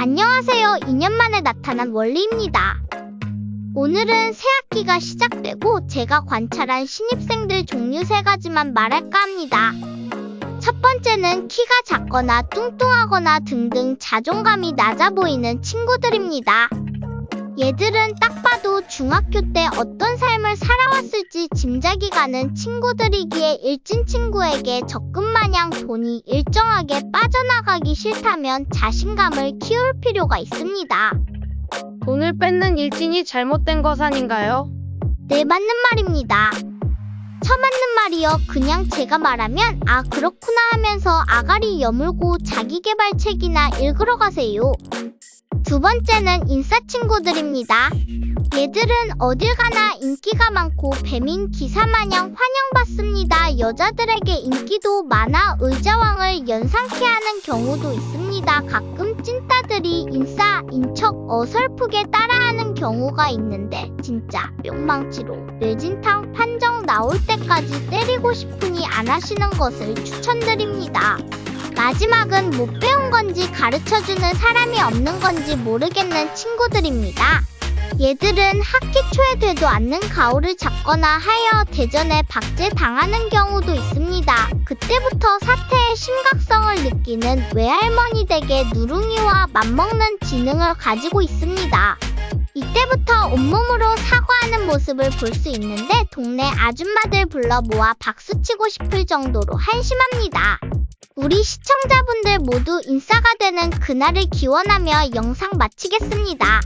안녕하세요. 2년 만에 나타난 원리입니다. 오늘은 새 학기가 시작되고 제가 관찰한 신입생들 종류 세 가지만 말할까 합니다. 첫 번째는 키가 작거나 뚱뚱하거나 등등 자존감이 낮아 보이는 친구들입니다. 얘들은 딱 봐도 중학교 때 어떤 삶 을 살아왔을지 짐작이 가는 친구들이기에 일진 친구에게 적금 마냥 돈이 일정하게 빠져나가기 싫다면 자신감을 키울 필요가 있습니다. 돈을 뺏는 일진이 잘못된 것 아닌가요? 네, 맞는 말입니다. 처맞는 말이요. 그냥 제가 말하면 아 그렇구나 하면서 아가리 여물고 자기개발책이나 읽으러 가세요. 두 번째는 인싸 친구들입니다. 얘들은 어딜 가나 인기가 많고 배민 기사 마냥 환영받습니다. 여자들에게 인기도 많아 의자왕을 연상케 하는 경우도 있습니다. 가끔 찐따들이 인싸, 인척 어설프게 따라하는 경우가 있는데 진짜 뿅망치로 뇌진탕 판정 나올 때까지 때리고 싶으니 안 하시는 것을 추천드립니다. 마지막은 못 배운 건지 가르쳐주는 사람이 없는 건지 모르겠는 친구들입니다. 얘들은 학기 초에 되도 않는 가오를 잡거나 하여 대전에 박제 당하는 경우도 있습니다. 그때부터 사태의 심각성을 느끼는 외할머니 댁의 누룽이와 맞먹는 지능을 가지고 있습니다. 이때부터 온몸으로 사과하는 모습을 볼 수 있는데 동네 아줌마들 불러 모아 박수치고 싶을 정도로 한심합니다. 우리 시청자분들 모두 인싸가 되는 그날을 기원하며 영상 마치겠습니다.